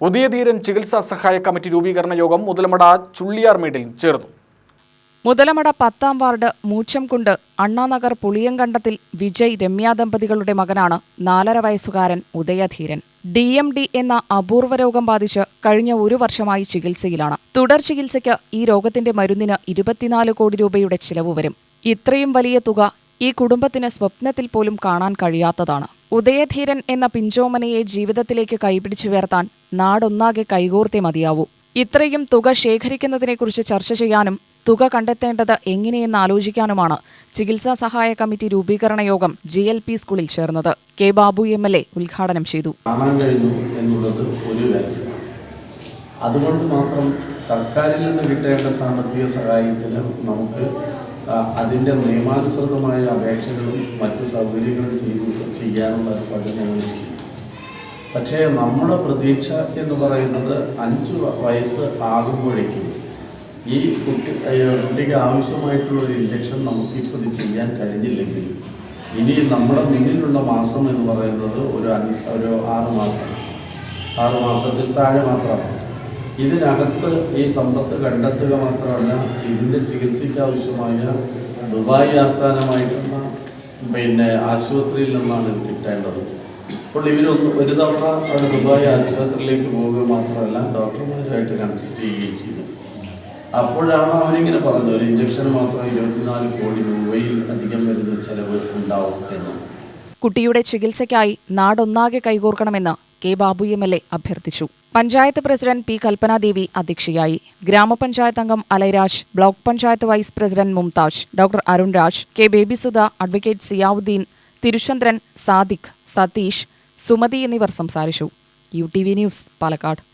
ഉദയധീരൻ ചികിത്സാ സഹായ കമ്മിറ്റി രൂപീകരണ യോഗം മുതലമട ചുള്ളിയാർമേട്ടിൽ ചേർന്നു. മുതലമട പത്താം വാർഡ് മൂച്ചംകുണ്ട് അണ്ണാനഗർ പുളിയങ്കണ്ടത്തിൽ വിജയ് രമ്യ ദമ്പതികളുടെ മകനാണ് നാലര വയസ്സുകാരൻ ഉദയധീരൻ ഡി എം ഡി എന്ന അപൂർവ രോഗം ബാധിച്ച് കഴിഞ്ഞ ഒരു വർഷമായി ചികിത്സയിലാണ്. തുടർ ചികിത്സയ്ക്ക് ഈ രോഗത്തിന്റെ മരുന്നിന് ഇരുപത്തിനാല് കോടി രൂപയുടെ ചിലവ് വരും. ഇത്രയും വലിയ തുക ഈ കുടുംബത്തിന് സ്വപ്നത്തിൽ പോലും കാണാൻ കഴിയാത്തതാണ്. ഉദയധീരൻ എന്ന പിഞ്ചോമനയെ ജീവിതത്തിലേക്ക് കൈപിടിച്ചുയർത്താൻ നാടൊന്നാകെ കൈകോർത്തേ മതിയാവൂ. ഇത്രയും തുക ശേഖരിക്കുന്നതിനെക്കുറിച്ച് ചർച്ച ചെയ്യാനും തുക കണ്ടെത്തേണ്ടത് എങ്ങനെയെന്ന് ആലോചിക്കാനുമാണ് ചികിത്സാ സഹായ കമ്മിറ്റി രൂപീകരണ യോഗം ജി എൽ പി സ്കൂളിൽ ചേർന്നത്. K Babu M L A ഉദ്ഘാടനം ചെയ്തു. ഒരു അതുകൊണ്ട് മാത്രം സർക്കാരിൽ നിന്ന് കിട്ടേണ്ട സാമ്പത്തിക സഹായത്തിന് നമുക്ക് അതിന്റെ നിയമാനുസൃതമായ അപേക്ഷകളും മറ്റു സൗകര്യങ്ങളും ചെയ്തു ചെയ്യാനുള്ള ഒരു പദ്ധതി ഞങ്ങൾ ചെയ്യും പക്ഷേ നമ്മുടെ പ്രതീക്ഷ എന്ന് പറയുന്നത് അഞ്ച് വയസ്സ് ആകുമ്പോഴേക്കും ഈ കുട്ടി കുട്ടിക്ക് ആവശ്യമായിട്ടുള്ള ഒരു ഇഞ്ചക്ഷൻ നമുക്കിപ്പോൾ ഇത് ചെയ്യാൻ കഴിഞ്ഞില്ലെങ്കിൽ ഇനി നമ്മുടെ മുന്നിലുള്ള മാസം എന്ന് പറയുന്നത് ഒരു ഒരു ആറ് മാസം. ആറ് മാസത്തിൽ താഴെ മാത്രമാണ്. ഇതിനകത്ത് ഈ സമ്പത്ത് കണ്ടെത്തുക മാത്രമല്ല ഇതിന്റെ ചികിത്സയ്ക്ക് ആവശ്യമായ ദുബായ് ആസ്ഥാനമായിട്ടുള്ള പിന്നെ ആശുപത്രിയിൽ നിന്നാണ് ഇത് കിട്ടേണ്ടത്. അപ്പോൾ ഇവരൊന്ന് ഒരു തവണ അവിടെ ദുബായ് ആശുപത്രിയിലേക്ക് പോവുക മാത്രമല്ല ഡോക്ടർമാരുമായിട്ട് കൺസൾട്ട് ചെയ്യുകയും ചെയ്തു. അപ്പോഴാണ് അവരിങ്ങനെ പറഞ്ഞത് ഒരു ഇഞ്ചക്ഷന് മാത്രം ഇരുപത്തിനാല് കോടി രൂപയിൽ അധികം വരുന്ന ചിലവ് ഉണ്ടാവും എന്ന്. കുട്ടിയുടെ ചികിത്സയ്ക്കായി നാടൊന്നാകെ കൈകോർക്കണമെന്ന് K Babu M L A അഭ്യർത്ഥിച്ചു. പഞ്ചായത്ത് പ്രസിഡന്റ് പി കൽപ്പനാദേവി അധ്യക്ഷയായി. ഗ്രാമപഞ്ചായത്ത് അംഗം Alairaj block panchayat vice president Mumtaj doctor Arun Raj K Babysudha advocate Siyavudheen Thiruchandran Sadiq Satheesh Sumathi എന്നിവർ സംസാരിച്ചു. U T V news Palakkad.